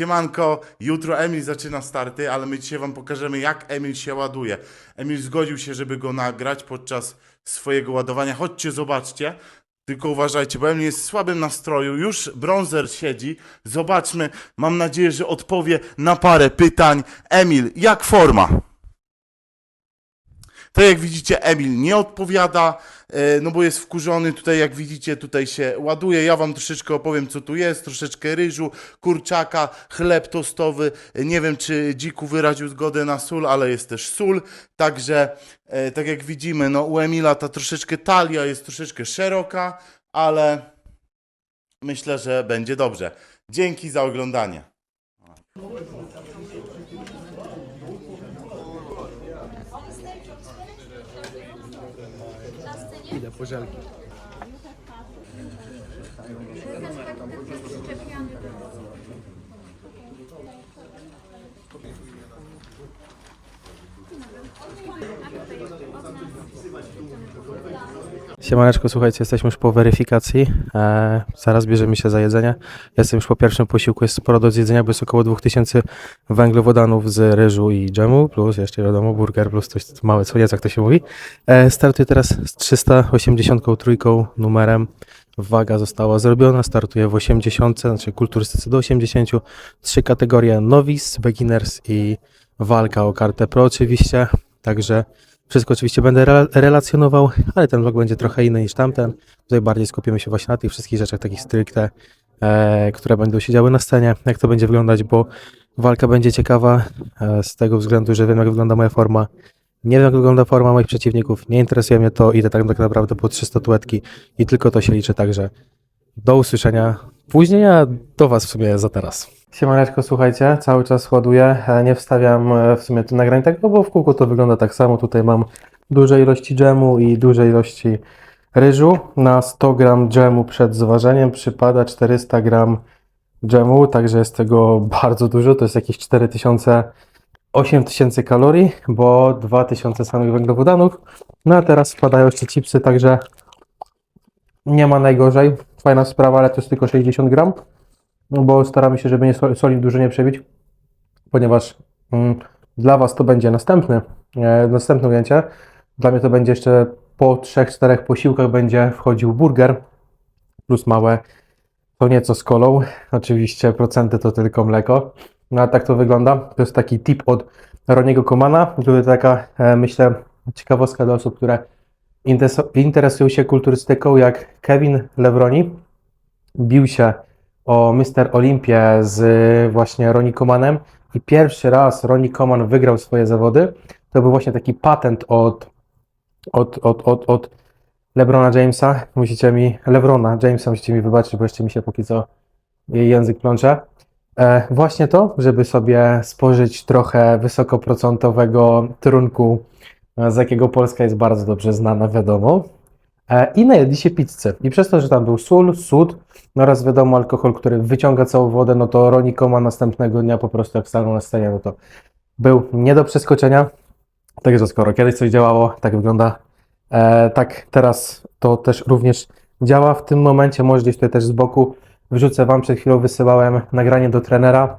Siemanko, jutro Emil zaczyna starty, ale my dzisiaj wam pokażemy jak Emil się ładuje. Emil zgodził się, żeby go nagrać podczas swojego ładowania. Chodźcie, zobaczcie. Tylko uważajcie, bo Emil jest w słabym nastroju. Już bronzer siedzi. Zobaczmy. Mam nadzieję, że odpowie na parę pytań. Emil, jak forma? To jak widzicie, Emil nie odpowiada, e, no bo jest wkurzony. Tutaj, jak widzicie, tutaj się ładuje. Ja wam troszeczkę opowiem, co tu jest. Troszeczkę ryżu, kurczaka, chleb tostowy. Nie wiem, czy dziku wyraził zgodę na sól, ale jest też sól. Także, e, tak jak widzimy, no u Emila ta troszeczkę talia jest troszeczkę szeroka, ale myślę, że będzie dobrze. Dzięki za oglądanie. Idę po żelki. Siemaneczko, słuchajcie, jesteśmy już po weryfikacji. E, zaraz bierzemy się za jedzenie. Jestem już po pierwszym posiłku, jest sporo do zjedzenia, bo jest około 2000 węglowodanów z ryżu i dżemu, plus jeszcze wiadomo burger, plus coś małe, co jak to się mówi. E, startuję teraz z 383 numerem. Waga została zrobiona, startuję w 80, znaczy kulturystyce do 80. Trzy kategorie novice, beginners i walka o kartę pro oczywiście. Także wszystko oczywiście będę re- relacjonował, ale ten vlog będzie trochę inny niż tamten. Tutaj bardziej skupimy się właśnie na tych wszystkich rzeczach takich stricte, e, które będą się działy na scenie, jak to będzie wyglądać, bo walka będzie ciekawa e, z tego względu, że wiem jak wygląda moja forma. Nie wiem jak wygląda forma moich przeciwników, nie interesuje mnie to, idę tak naprawdę po trzy statuetki i tylko to się liczy, także do usłyszenia później, a do Was w sumie za teraz. Siemaneczko, słuchajcie, cały czas ładuję, e, nie wstawiam e, w sumie tu nagrań tego, bo w kółku to wygląda tak samo, tutaj mam duże ilości dżemu i duże ilości ryżu. Na 100 gram dżemu przed zważeniem przypada 400 gram dżemu, także jest tego bardzo dużo, to jest jakieś 4000 8000 kalorii, bo 2000 samych węglowodanów. No a teraz wpadają jeszcze chipsy, także nie ma najgorzej. Fajna sprawa, ale to jest tylko 60 gram, no bo staramy się, żeby nie soli, dużo nie przebić, ponieważ mm, dla Was to będzie następny, e, następne ujęcie. Dla mnie to będzie jeszcze po 3-4 posiłkach będzie wchodził burger plus małe to nieco z kolą. Oczywiście procenty to tylko mleko. No a tak to wygląda. To jest taki tip od Roniego Komana. To taka, e, myślę, ciekawostka dla osób, które interes- interesują się kulturystyką, jak Kevin Levroni bił się o Mr. Olimpię z właśnie Ronnie Komanem i pierwszy raz Ronnie Koman wygrał swoje zawody. To był właśnie taki patent od, od, od, od, od Lebrona Jamesa. Musicie mi, Lebrona Jamesa, musicie mi wybaczyć, bo jeszcze mi się póki co język plącze. E, właśnie to, żeby sobie spożyć trochę wysokoprocentowego trunku, e, z jakiego Polska jest bardzo dobrze znana, wiadomo. E, I najedli się pizzy. I przez to, że tam był sól, sód no oraz wiadomo alkohol, który wyciąga całą wodę, no to Ronnie Koeman następnego dnia po prostu jak stanął na scenie, no to był nie do przeskoczenia. Także skoro kiedyś coś działało, tak wygląda. E, tak teraz to też również działa w tym momencie. Może gdzieś tutaj też z boku wrzucę Wam. Przed chwilą wysyłałem nagranie do trenera.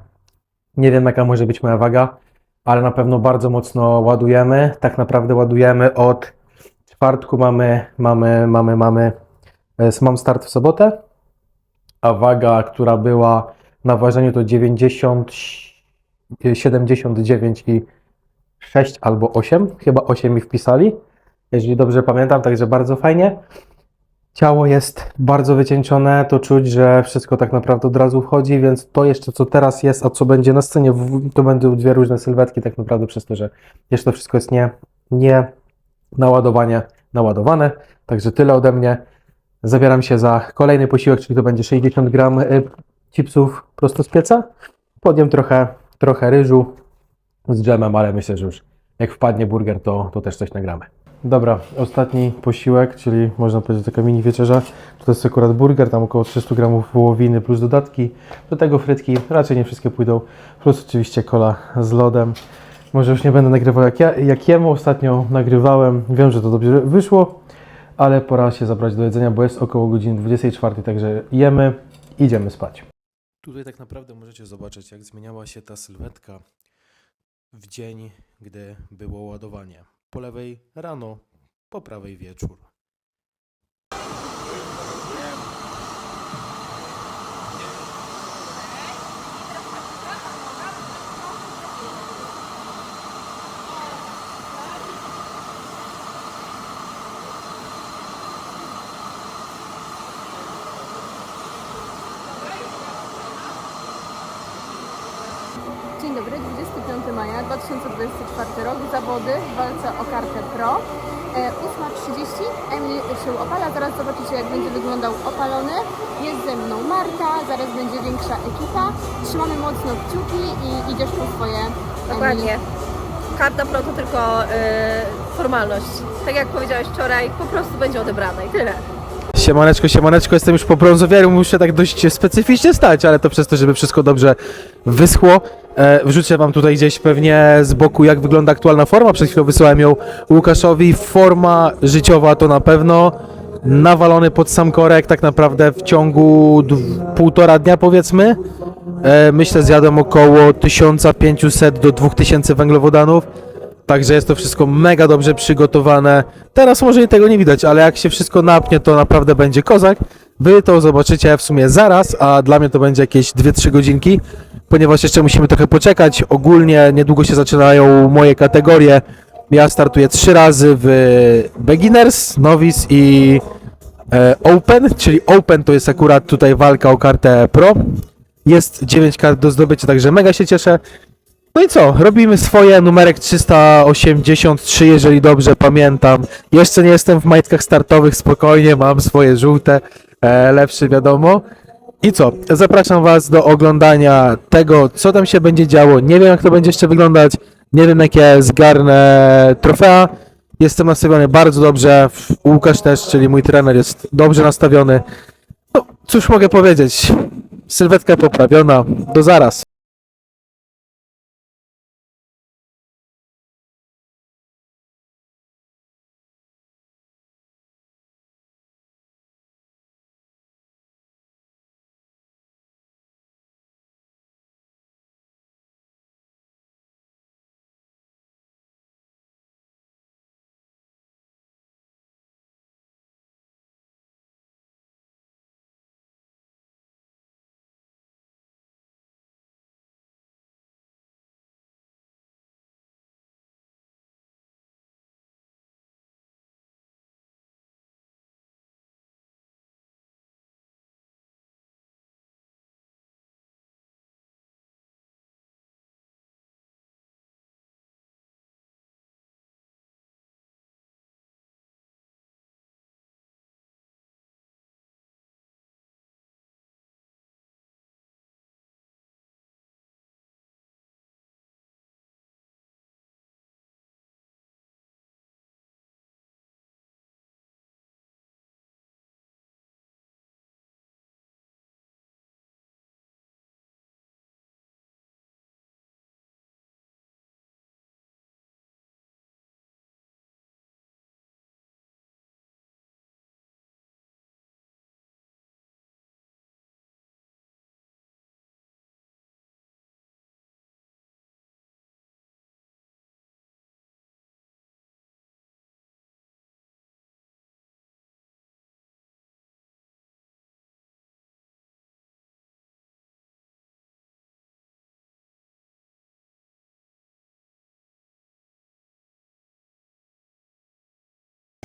Nie wiem jaka może być moja waga, ale na pewno bardzo mocno ładujemy. Tak naprawdę ładujemy od czwartku mamy, mamy, mamy, mamy, e, mam start w sobotę, a waga, która była na ważeniu to 90, 79 i 6 albo 8, chyba 8 mi wpisali, jeżeli dobrze pamiętam, także bardzo fajnie. Ciało jest bardzo wycieńczone, to czuć, że wszystko tak naprawdę od razu wchodzi, więc to jeszcze co teraz jest, a co będzie na scenie, to będą dwie różne sylwetki tak naprawdę przez to, że jeszcze to wszystko jest nie, nie naładowanie, naładowane. Także tyle ode mnie. Zabieram się za kolejny posiłek, czyli to będzie 60 gram y, chipsów prosto z pieca. Podjem trochę, trochę ryżu z dżemem, ale myślę, że już jak wpadnie burger, to, to też coś nagramy. Dobra, ostatni posiłek, czyli można powiedzieć taka mini wieczerza. To jest akurat burger, tam około 300 gramów wołowiny plus dodatki. Do tego frytki, raczej nie wszystkie pójdą. Plus oczywiście kola z lodem. Może już nie będę nagrywał jak, ja, jak jemu. Ostatnio nagrywałem. Wiem, że to dobrze wyszło, ale pora się zabrać do jedzenia, bo jest około godziny 24, także jemy, idziemy spać. Tutaj tak naprawdę możecie zobaczyć, jak zmieniała się ta sylwetka w dzień, gdy było ładowanie. Po lewej rano, po prawej wieczór. 2024 rok, zawody w walce o kartę Pro. E, 8.30, Emil się opala, zaraz zobaczycie jak będzie wyglądał opalony. Jest ze mną Marta, zaraz będzie większa ekipa. Trzymamy mocno kciuki i idziesz po swoje Emil. Dokładnie. Karta Pro to tylko y, formalność. Tak jak powiedziałeś wczoraj, po prostu będzie odebrana i tyle. Siemaneczko, siemaneczko, jestem już po brązowiaru, muszę tak dość specyficznie stać, ale to przez to, żeby wszystko dobrze wyschło. E, wrzucę wam tutaj gdzieś pewnie z boku, jak wygląda aktualna forma. Przed chwilą wysłałem ją Łukaszowi. Forma życiowa to na pewno. Nawalony pod sam korek, tak naprawdę w ciągu półtora dnia powiedzmy. E, myślę zjadłem około 1500 do 2000 węglowodanów. Także jest to wszystko mega dobrze przygotowane. Teraz może tego nie widać, ale jak się wszystko napnie, to naprawdę będzie kozak. Wy to zobaczycie w sumie zaraz, a dla mnie to będzie jakieś 2-3 godzinki, ponieważ jeszcze musimy trochę poczekać. Ogólnie niedługo się zaczynają moje kategorie. Ja startuję 3 razy w Beginners, Novice i e, Open, czyli Open to jest akurat tutaj walka o kartę Pro. Jest 9 kart do zdobycia, także mega się cieszę. No i co? Robimy swoje, numerek 383, jeżeli dobrze pamiętam. Jeszcze nie jestem w majtkach startowych, spokojnie, mam swoje żółte, e, lepsze wiadomo. I co? Zapraszam Was do oglądania tego, co tam się będzie działo. Nie wiem, jak to będzie jeszcze wyglądać. Nie wiem, jakie zgarnę trofea. Jestem nastawiony bardzo dobrze. Łukasz też, czyli mój trener, jest dobrze nastawiony. No, cóż mogę powiedzieć? Sylwetka poprawiona. Do zaraz.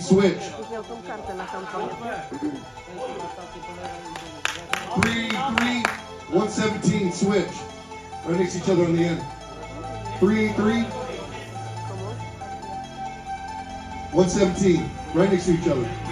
Switch. Three, three, 117, switch. Right next to each other on the end. Three, three. 117, right next to each other.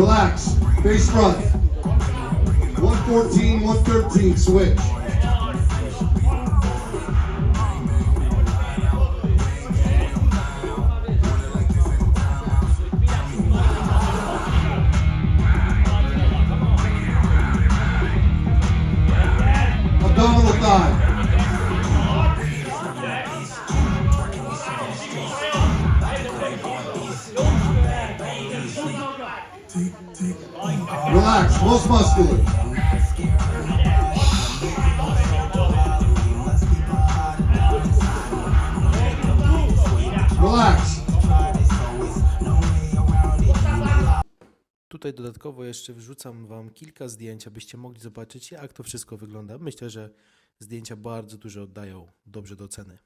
Relax. Face front. 114, 113, switch. Dodatkowo jeszcze wrzucam Wam kilka zdjęć, abyście mogli zobaczyć, jak to wszystko wygląda. Myślę, że zdjęcia bardzo dużo oddają dobrze do ceny.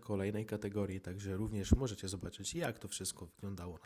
Kolejnej kategorii, także również możecie zobaczyć, jak to wszystko wyglądało.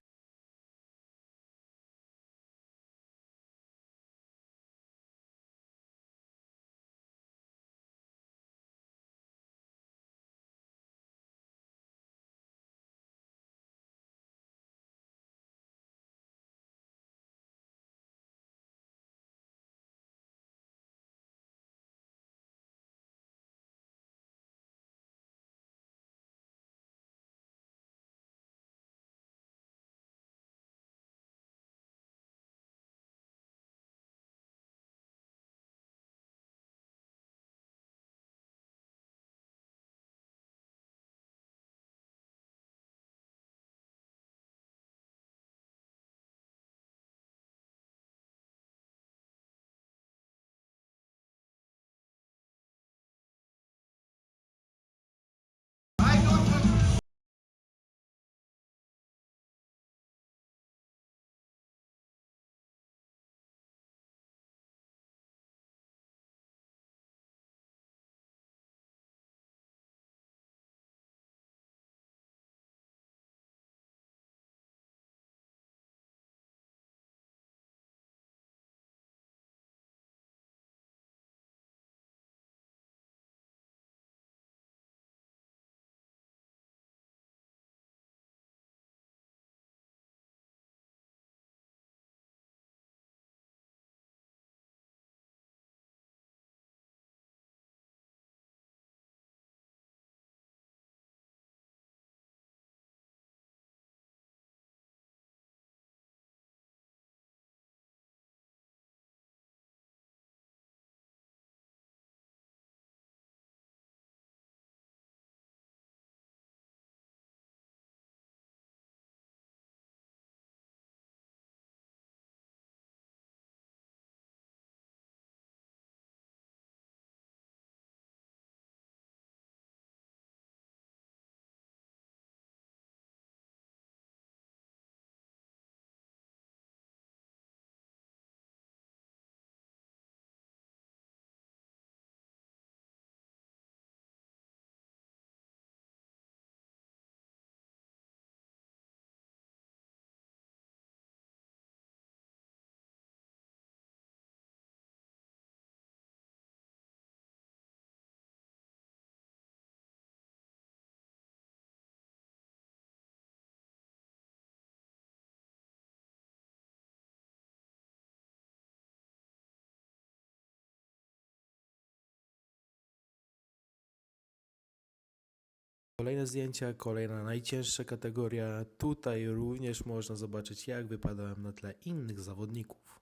Kolejne zdjęcia, kolejna najcięższa kategoria. Tutaj również można zobaczyć, jak wypadałem na tle innych zawodników.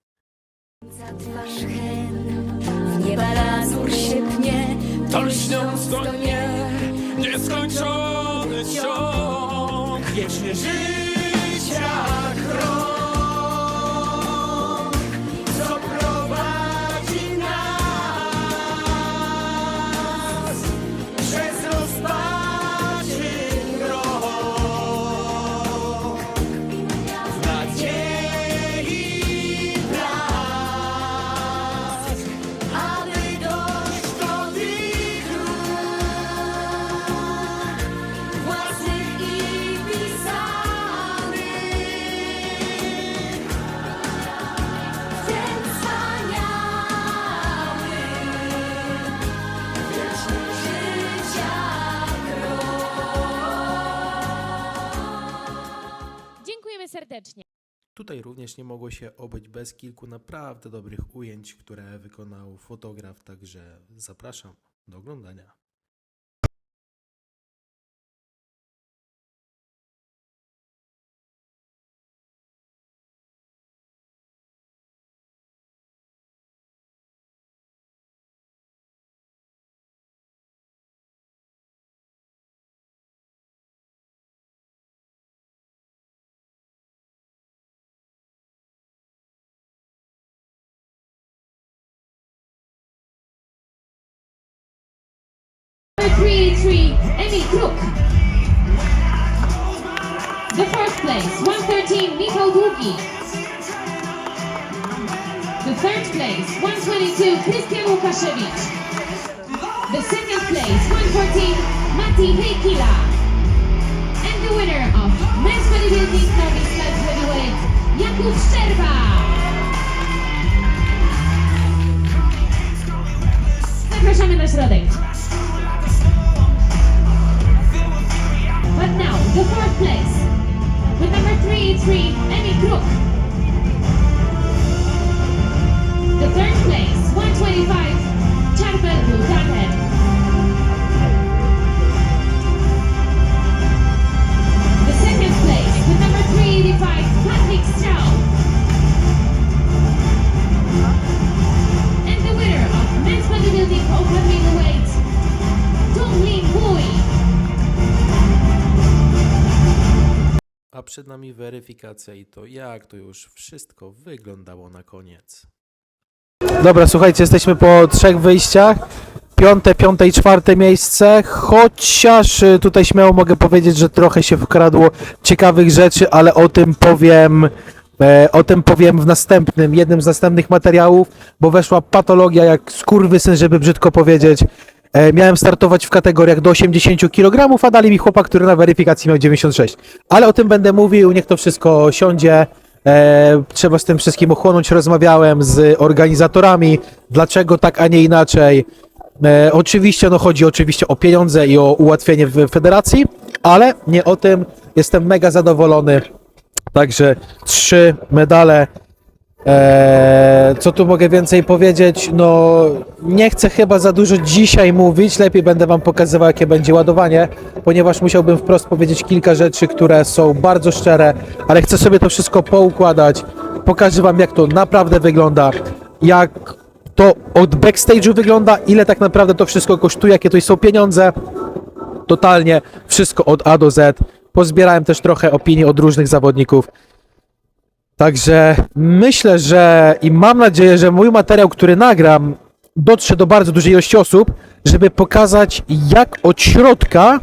Twarz hen, w nieba lazur się pnie, to lśniąc to nie, Nieskończony ciąg Wiecznie życia Tutaj również nie mogło się obyć bez kilku naprawdę dobrych ujęć, które wykonał fotograf, także zapraszam do oglądania. Three, Emmy The first place, 113, Michał Długi. The third place, 122, Krystian Łukaszewicz. The second place, 114, Mati Hejkila. And the winner of Men's Bodybuilding Novice Light Heavyweight, Jakub Szczerba. Zapraszamy na środek. The fourth place. With number three, three, Emmy Crook. The third place, 125, Charbel Darhead. Przed nami weryfikacja i to jak to już wszystko wyglądało na koniec. Dobra, słuchajcie, jesteśmy po trzech wyjściach. Piąte, piąte i czwarte miejsce, chociaż y, tutaj śmiało mogę powiedzieć, że trochę się wkradło ciekawych rzeczy, ale o tym powiem, e, o tym powiem w następnym, jednym z następnych materiałów, bo weszła patologia jak skurwysyn, żeby brzydko powiedzieć. E, miałem startować w kategoriach do 80 kg, a dali mi chłopak, który na weryfikacji miał 96. Ale o tym będę mówił, niech to wszystko siądzie. E, trzeba z tym wszystkim ochłonąć. Rozmawiałem z organizatorami, dlaczego tak, a nie inaczej. E, oczywiście, no chodzi oczywiście o pieniądze i o ułatwienie w federacji, ale nie o tym. Jestem mega zadowolony. Także trzy medale. Eee, co tu mogę więcej powiedzieć? No, nie chcę chyba za dużo dzisiaj mówić. Lepiej będę Wam pokazywał, jakie będzie ładowanie, ponieważ musiałbym wprost powiedzieć kilka rzeczy, które są bardzo szczere, ale chcę sobie to wszystko poukładać. Pokażę Wam, jak to naprawdę wygląda, jak to od backstage'u wygląda, ile tak naprawdę to wszystko kosztuje, jakie to są pieniądze. Totalnie wszystko od A do Z. Pozbierałem też trochę opinii od różnych zawodników. Także myślę, że i mam nadzieję, że mój materiał, który nagram, dotrze do bardzo dużej ilości osób, żeby pokazać, jak od środka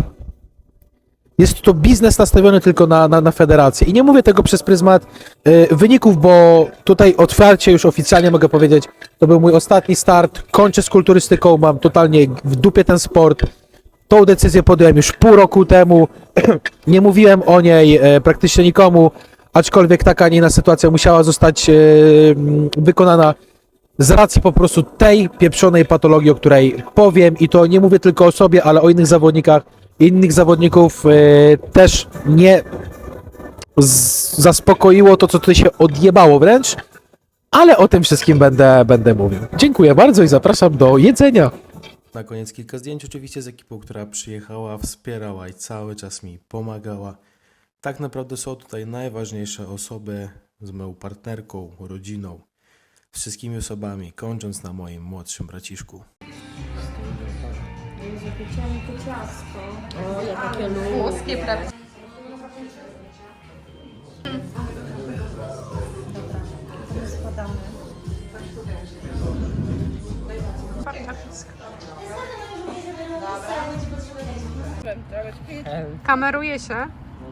jest to biznes nastawiony tylko na, na, na federację. I nie mówię tego przez pryzmat y, wyników, bo tutaj otwarcie już oficjalnie mogę powiedzieć, to był mój ostatni start. Kończę z kulturystyką, mam totalnie w dupie ten sport. Tą decyzję podjąłem już pół roku temu. nie mówiłem o niej e, praktycznie nikomu, aczkolwiek taka, a nie inna sytuacja musiała zostać e, mm, wykonana z racji po prostu tej pieprzonej patologii, o której powiem i to nie mówię tylko o sobie, ale o innych zawodnikach. Innych zawodników e, też nie zaspokoiło to, co tutaj się odjebało wręcz, ale o tym wszystkim będę, będę mówił. Dziękuję bardzo i zapraszam do jedzenia. Na koniec kilka zdjęć oczywiście z ekipą, która przyjechała, wspierała i cały czas mi pomagała. Tak naprawdę są tutaj najważniejsze osoby z moją partnerką, rodziną, wszystkimi osobami, kończąc na moim młodszym braciszku. Włoskie prawie. Kameruje się.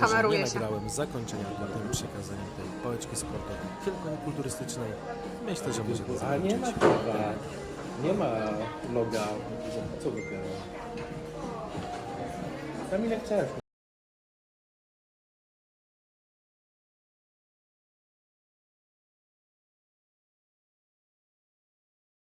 Kameruje że nie się. nagrałem zakończenia dla tym przekazania tej pałeczki sportowej, tylko niekulturystycznej, myślę, że może to A nie ma zakończyć. chyba. Nie ma loga. Co dopiero? Kamilek, chciałeś